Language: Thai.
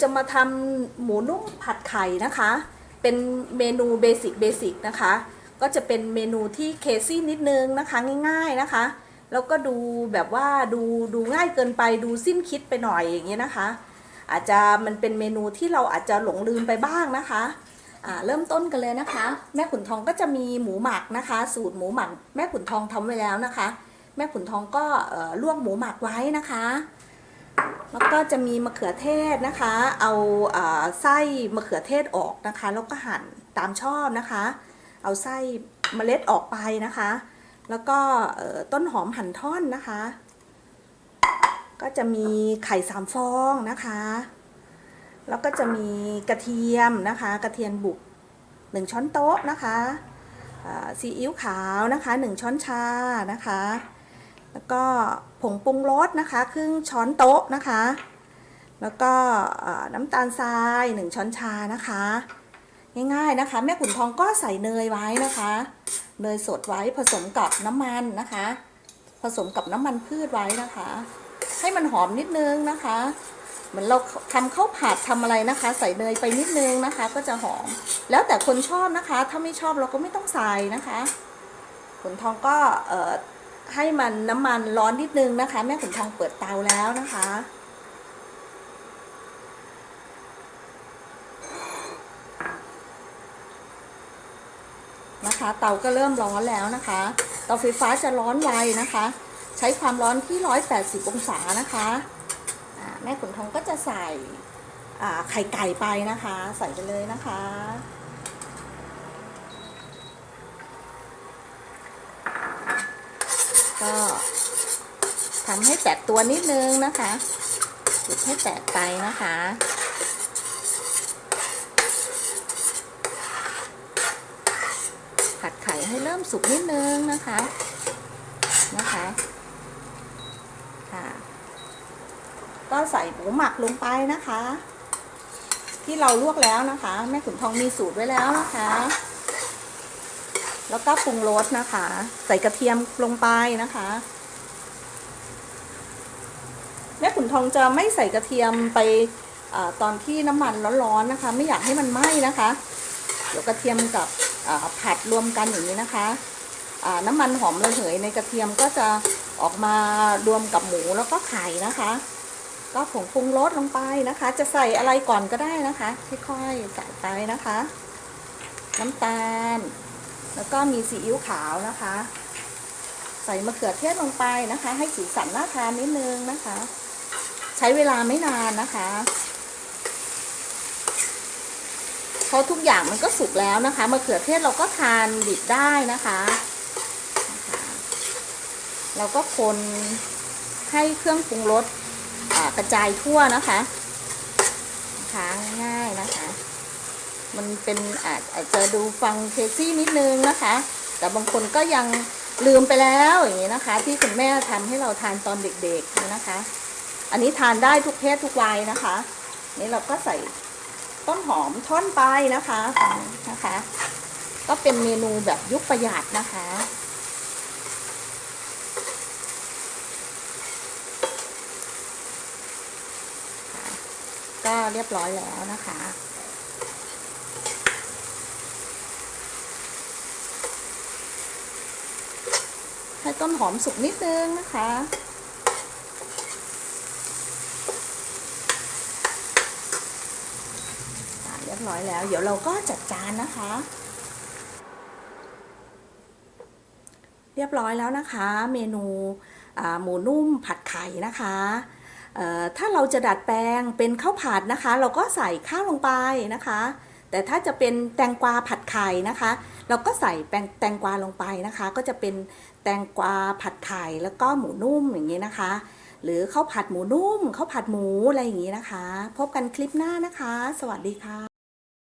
จะมาทำหมูนุ่มผัดไข่นะคะ เป็นเมนูเบสิกเบสิกนะคะ ก็จะเป็นเมนูที่เคซี่นิดนึงนะคะง่ายๆนะคะ แล้วก็ดูแบบว่าดูดูง่ายเกินไปดูสิ้นคิดไปหน่อยอย่างเงี้ยนะคะ อาจจะมันเป็นเมนูที่เราอาจจะหลงลืมไปบ้างนะคะเริ่มต้นกันเลยนะคะ แม่ขุนทองก็จะมีหมูหมักนะคะ สูตรหมูหมัก แม่ขุนทองทำไว้แล้วนะคะ แม่ขุนทองก็ลวกหมูหมักไว้นะคะ แล้วก็จะมีมะเขือเทศนะคะ เอาไส้มะเขือเทศออกนะคะ แล้วก็หั่นตามชอบนะคะ เอาไส้เมล็ดออกไปนะคะ แล้วก็ต้นหอมหั่นท่อนนะคะ ก็จะมีไข่สามฟองนะคะ แล้วก็จะมีกระเทียมนะคะ กระเทียมบุกหนึ่งช้อนโต๊ะนะคะซีอิ๊วขาวนะคะหนึ่งช้อนชานะคะ แล้วก็ผงปรุงรสนะคะ ครึ่งช้อนโต๊ะนะคะ แล้วก็น้ำตาลทรายหนึ่งช้อนชานะคะ ง่ายๆนะคะ แม่ขุนทองก็ใส่เนยไว้นะคะเนยสดไว้ผสมกับน้ำมันนะคะ ผสมกับน้ำมันพืชไว้นะคะ ให้มันหอมนิดนึงนะคะเหมือนเราทำข้าวผัดทำอะไรนะคะ ใส่เนยไปนิดนึงนะคะ ก็จะหอม แล้วแต่คนชอบนะคะ ถ้าไม่ชอบเราก็ไม่ต้องใส่นะคะขุนทองก็เอ่อ ให้มันน้ำมันร้อนนิดนึงนะคะ แม่ขุนทองเปิดเตาแล้วนะคะ นะคะ เตาก็เริ่มร้อนแล้วนะคะ เตาไฟฟ้าจะร้อนไวนะคะ ใช้ความร้อนที่ 180 องศานะคะแม่ขุนทองก็จะใส่ไข่ไก่ไปนะคะ ใส่ไปเลยนะคะ ก็ทำให้แตกตัวนิดนึงนะคะจุดให้แตกไปนะคะผัดไข่ให้เริ่มสุกนิดนึงนะคะนะคะค่ะก็ใส่หมูหมักลงไปนะคะ ที่เราลวกแล้วนะคะ แม่ขุนทองมีสูตรไว้แล้วนะคะ แล้วก็ปรุงรสนะคะ ใส่กระเทียมลงไปนะคะแม่ขุนทองจะไม่ใส่กระเทียมไปอตอนที่น้ำมันร้อนๆนะคะ ไม่อยากให้มันไหม้นะคะ เดี๋ยวกระเทียมกับผัดรวมกันอย่างนี้นะคะน้ำมันหอมระเหยในกระเทียมก็จะออกมารวมกับหมูแล้วก็ไข่นะคะ ก็ผงปรุงรสลงไปนะคะ จะใส่อะไรก่อนก็ได้นะคะค่อยๆใส่ไปนะคะ น้ำตาล แล้วก็มีซีอิ๊วขาวนะคะ ใส่มะเขือเทศลงไปนะคะ ให้สีสันน่าทานนิดนึงนะคะ ใช้เวลาไม่นานนะคะเพราะทุกอย่างมันก็สุกแล้วนะคะมะเขือเทศเราก็ทานดิบได้นะคะ เราก็คนให้เครื่องปรุงรสกระจายทั่วนะคะนะคะง่ายนะ มันเป็นอาจอาจจะดูฟังเคซี่นิดนึงนะคะ แต่บางคนก็ยังลืมไปแล้วอย่างนี้นะคะ ที่คุณแม่ทำให้เราทานตอนเด็กๆนะคะ อันนี้ทานได้ทุกเพศทุกวัยนะคะ นี่เราก็ใส่ต้นหอมท่อนไปนะคะนะคะ ก็เป็นเมนูแบบยุคประหยัดนะคะก็เรียบร้อยแล้วนะคะ ให้ต้นหอมสุกนิดนึงนะคะ เรียบร้อยแล้ว เดี๋ยวเราก็จัดจานนะคะ เรียบร้อยแล้วนะคะ เมนูหมูนุ่มผัดไข่นะคะถ้าเราจะดัดแปลงเป็นข้าวผัดนะคะ เราก็ใส่ข้าวลงไปนะคะ แต่ถ้าจะเป็นแตงกวาผัดไข่นะคะ เราก็ใส่แตงกวาลงไปนะคะ ก็จะเป็นแตงกวาผัดไข่แล้วก็หมูนุ่มอย่างนี้นะคะ หรือข้าวผัดหมูนุ่มข้าวผัดหมูอะไรอย่างนี้นะคะ พบกันคลิปหน้านะคะ สวัสดีค่ะ